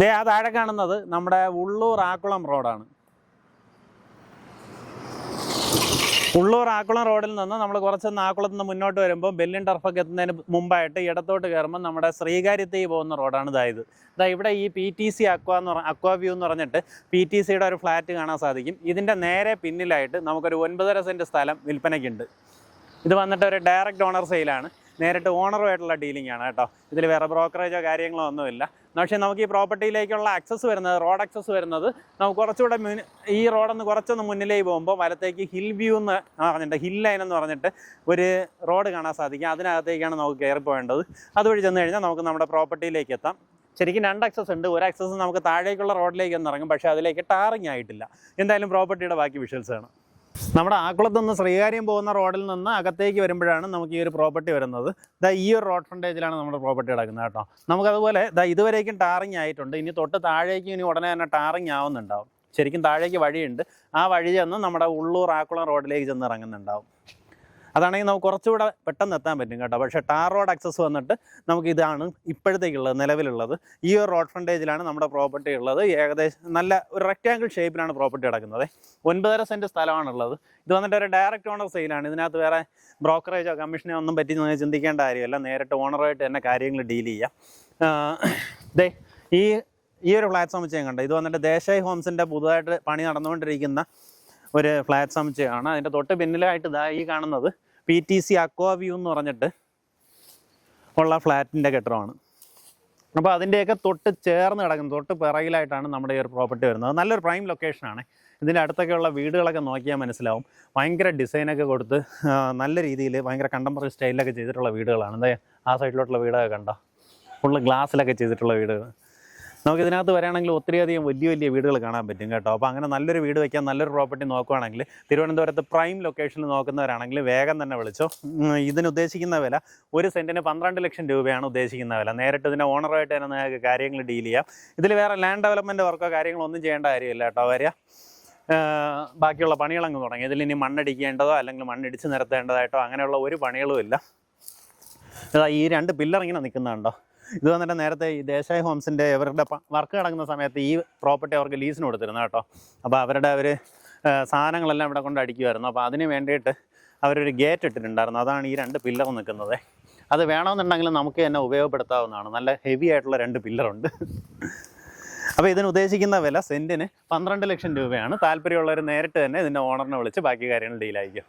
ദേ ആ താഴെ കാണുന്നത് നമ്മുടെ ഉള്ളൂർ ആക്കുളം റോഡാണ്. ഉള്ളൂർ ആക്കുളം റോഡിൽ നിന്ന് നമ്മൾ കുറച്ചൊന്ന് ആക്കുളത്ത് നിന്ന് മുന്നോട്ട് വരുമ്പോൾ ബെല്ലിൻ ടർഫൊക്കെ എത്തുന്നതിന് മുമ്പായിട്ട് ഇടത്തോട്ട് കയറുമ്പോൾ നമ്മുടെ ശ്രീകാര്യത്തേക്ക് പോകുന്ന റോഡാണ് ഇതായത് ഇതാ. ഇവിടെ ഈ പി ടി സി അക്വ എന്ന് പറഞ്ഞ അക്വ വ്യൂ എന്ന് പറഞ്ഞിട്ട് പി ടി സിയുടെ ഒരു ഫ്ലാറ്റ് കാണാൻ സാധിക്കും. ഇതിന്റെ നേരെ പിന്നിലായിട്ട് നമുക്കൊരു ഒൻപതര സെന്റ് സ്ഥലം വിൽപ്പനയ്ക്കുണ്ട്. ഇത് വന്നിട്ട് ഒരു ഡയറക്റ്റ് ഓണർ സെയിലാണ്. നേരിട്ട് ഓണറുമായിട്ടുള്ള ഡീലിംഗ് ആണ് കേട്ടോ. ഇതിൽ വേറെ ബ്രോക്കറേജോ കാര്യങ്ങളോ ഒന്നുമില്ല. പക്ഷേ നമുക്ക് ഈ പ്രോപ്പർട്ടിയിലേക്കുള്ള ആക്സസ് വരുന്നത് റോഡ് ആക്സസ് വരുന്നത് നമുക്ക് കുറച്ചുകൂടെ ഈ റോഡൊന്ന് കുറച്ചൊന്ന് മുന്നിലേക്ക് പോകുമ്പോൾ വലത്തേക്ക് ഹിൽ വ്യൂ എന്ന് പറഞ്ഞിട്ട് ഹിൽ ലൈൻ എന്ന് പറഞ്ഞിട്ട് ഒരു റോഡ് കാണാൻ സാധിക്കും. അതിനകത്തേക്കാണ് നമുക്ക് കയറി പോകേണ്ടത്. അതുവഴി ചെന്ന് കഴിഞ്ഞാൽ നമുക്ക് നമ്മുടെ പ്രോപ്പർട്ടിയിലേക്ക് എത്താം. ശരിക്കും രണ്ട് ആക്സസ് ഉണ്ട്. ഒരു ആക്സസ് നമുക്ക് താഴേക്കുള്ള റോഡിലേക്ക് ഒന്ന് ഇറങ്ങും. പക്ഷേ അതിലേക്ക് ടാറിങ് ആയിട്ടില്ല. എന്തായാലും പ്രോപ്പർട്ടിയുടെ ബാക്കി വിഷ്വൽസ് ആണ് നമ്മുടെ ആക്കുളത്ത് നിന്ന് ശ്രീകാര്യം പോകുന്ന റോഡിൽ നിന്ന് അകത്തേക്ക് വരുമ്പോഴാണ് നമുക്ക് ഈ ഒരു പ്രോപ്പർട്ടി വരുന്നത്. ദാ ഈ ഒരു റോഡ് ഫ്രണ്ടേജിലാണ് നമ്മുടെ പ്രോപ്പർട്ടി കിടക്കുന്നത് കേട്ടോ. നമുക്കതുപോലെ ദാ ഇതുവരേക്കും ടാറിങ് ആയിട്ടുണ്ട്. ഇനി തൊട്ട് താഴേക്ക് ഇനി ഉടനെ തന്നെ ടാറിങ് ആവുന്നുണ്ടാവും. ശരിക്കും താഴേക്ക് വഴിയുണ്ട്. ആ വഴി ചെന്ന് നമ്മുടെ ഉള്ളൂർ ആക്കുളം റോഡിലേക്ക് ചെന്ന് ഇറങ്ങുന്നുണ്ടാവും. അതാണെങ്കിൽ നമുക്ക് കുറച്ചുകൂടെ പെട്ടെന്ന് എത്താൻ പറ്റും കേട്ടോ. പക്ഷേ ടാർ റോഡ് ആക്സസ് വന്നിട്ട് നമുക്ക് ഇതാണ് ഇപ്പോഴത്തേക്കുള്ളത് നിലവിലുള്ളത്. ഈ ഒരു റോഡ് ഫ്രണ്ടേജിലാണ് നമ്മുടെ പ്രോപ്പർട്ടി ഉള്ളത്. ഏകദേശം നല്ല ഒരു റെക്റ്റാങ്കിൾ ഷേപ്പിലാണ് പ്രോപ്പർട്ടി കിടക്കുന്നത്. ഒൻപതര സെന്റ് സ്ഥലമാണുള്ളത്. ഇത് വന്നിട്ട് ഒരു ഡയറക്റ്റ് ഓണർ സെയിലാണ് ഇതിനകത്ത് വേറെ ബ്രോക്കറേജോ കമ്മീഷനോ ഒന്നും പറ്റി ചിന്തിക്കേണ്ട കാര്യമല്ല. നേരിട്ട് ഓണറായിട്ട് തന്നെ കാര്യങ്ങൾ ഡീൽ ചെയ്യാം. ദേ ഈ ഈ ഒരു ഫ്ലാറ്റ് സമുച്ചയം കണ്ടോ. ഇത് വന്നിട്ട് ദേശായി ഹോംസിന്റെ പുതുതായിട്ട് പണി നടന്നുകൊണ്ടിരിക്കുന്ന ഒരു ഫ്ലാറ്റ് സമുച്ചയമാണ്. അതിന്റെ തൊട്ട് പിന്നിലായിട്ട് ഇതാ ഈ കാണുന്നത് P T C aqua view എന്ന് പറഞ്ഞിട്ട് ഉള്ള ഫ്ലാറ്റിന്റെ കെട്ടിടമാണ്. അപ്പോൾ അതിന്റെയൊക്കെ തൊട്ട് ചേർന്ന് കിടക്കുന്നത് തൊട്ട് പിറകിലായിട്ടാണ് നമ്മുടെ ഈ ഒരു പ്രോപ്പർട്ടി വരുന്നത്. നല്ലൊരു പ്രൈം ലൊക്കേഷനാണ് ഇതിന്റെ അടുത്തൊക്കെയുള്ള വീടുകളൊക്കെ നോക്കിയാൽ മനസ്സിലാവും. ഭയങ്കര ഡിസൈനൊക്കെ കൊടുത്ത് നല്ല രീതിയിൽ ഭയങ്കര കണ്ടംപററി സ്റ്റൈലിലൊക്കെ ചെയ്തിട്ടുള്ള വീടുകളാണ്. എന്താ ആ സൈഡിലോട്ടുള്ള വീടൊക്കെ കണ്ടോ? ഫുള്ള് ഗ്ലാസ്സിലൊക്കെ ചെയ്തിട്ടുള്ള വീടുകൾ നമുക്ക് ഇതിനകത്ത് വരാണെങ്കിൽ ഒത്തിരിയധികം വലിയ വലിയ വീടുകൾ കാണാൻ പറ്റും കേട്ടോ. അപ്പോൾ അങ്ങനെ നല്ലൊരു വീട് വയ്ക്കാൻ നല്ലൊരു പ്രോപ്പർട്ടി നോക്കുവാണെങ്കിൽ തിരുവനന്തപുരത്ത് പ്രൈം ലൊക്കേഷനിൽ നോക്കുന്നവരാണെങ്കിൽ വേഗം തന്നെ വിളിച്ചോ. ഇതിന് ഉദ്ദേശിക്കുന്ന വില ഒരു സെന്റിന് പന്ത്രണ്ട് ലക്ഷം രൂപയാണ് ഉദ്ദേശിക്കുന്ന വില. നേരിട്ട് ഇതിന്റെ ഓണറായിട്ട് തന്നെ നിങ്ങൾക്ക് കാര്യങ്ങൾ ഡീൽ ചെയ്യാം. ഇതിൽ വേറെ ലാൻഡ് ഡെവലപ്മെന്റ് വർക്കോ കാര്യങ്ങളോ ഒന്നും ചെയ്യേണ്ട കാര്യമില്ല കേട്ടോ വരിക ബാക്കിയുള്ള പണികളങ്ങ് തുടങ്ങി. ഇതിൽ ഇനി മണ്ണടിക്കേണ്ടതോ അല്ലെങ്കിൽ മണ്ണിടിച്ച് നിരത്തേണ്ടതായിട്ടോ അങ്ങനെയുള്ള ഒരു പണികളും ഇല്ല. ഈ രണ്ട് പില്ലർ ഇങ്ങനെ നിൽക്കുന്നുണ്ടോ ഇത് വന്നിട്ട് നേരത്തെ ഈ ദേശായി ഹോംസിന്റെ ഇവരുടെ വർക്ക് നടക്കുന്ന സമയത്ത് ഈ പ്രോപ്പർട്ടി അവർക്ക് ലീസിന് കൊടുത്തിരുന്നു കേട്ടോ. അപ്പോൾ അവരുടെ അവർ സാധനങ്ങളെല്ലാം ഇവിടെ കൊണ്ട് അടിക്കുമായിരുന്നു അപ്പോൾ അതിന് വേണ്ടിയിട്ട് അവരൊരു ഗേറ്റ് ഇട്ടിട്ടുണ്ടായിരുന്നു. അതാണ് ഈ രണ്ട് പില്ലർ നിൽക്കുന്നത്. അത് വേണമെന്നുണ്ടെങ്കിൽ നമുക്ക് തന്നെ ഉപയോഗപ്പെടുത്താവുന്നതാണ്. നല്ല ഹെവി ആയിട്ടുള്ള രണ്ട് പില്ലറുണ്ട് അപ്പോൾ ഇതിന് ഉദ്ദേശിക്കുന്ന വില സെന്റിന് പന്ത്രണ്ട് ലക്ഷം രൂപയാണ്. താല്പര്യമുള്ളവർ നേരിട്ട് തന്നെ ഇതിന്റെ ഓണറിനെ വിളിച്ച് ബാക്കി കാര്യങ്ങൾ ഡീലായിരിക്കും.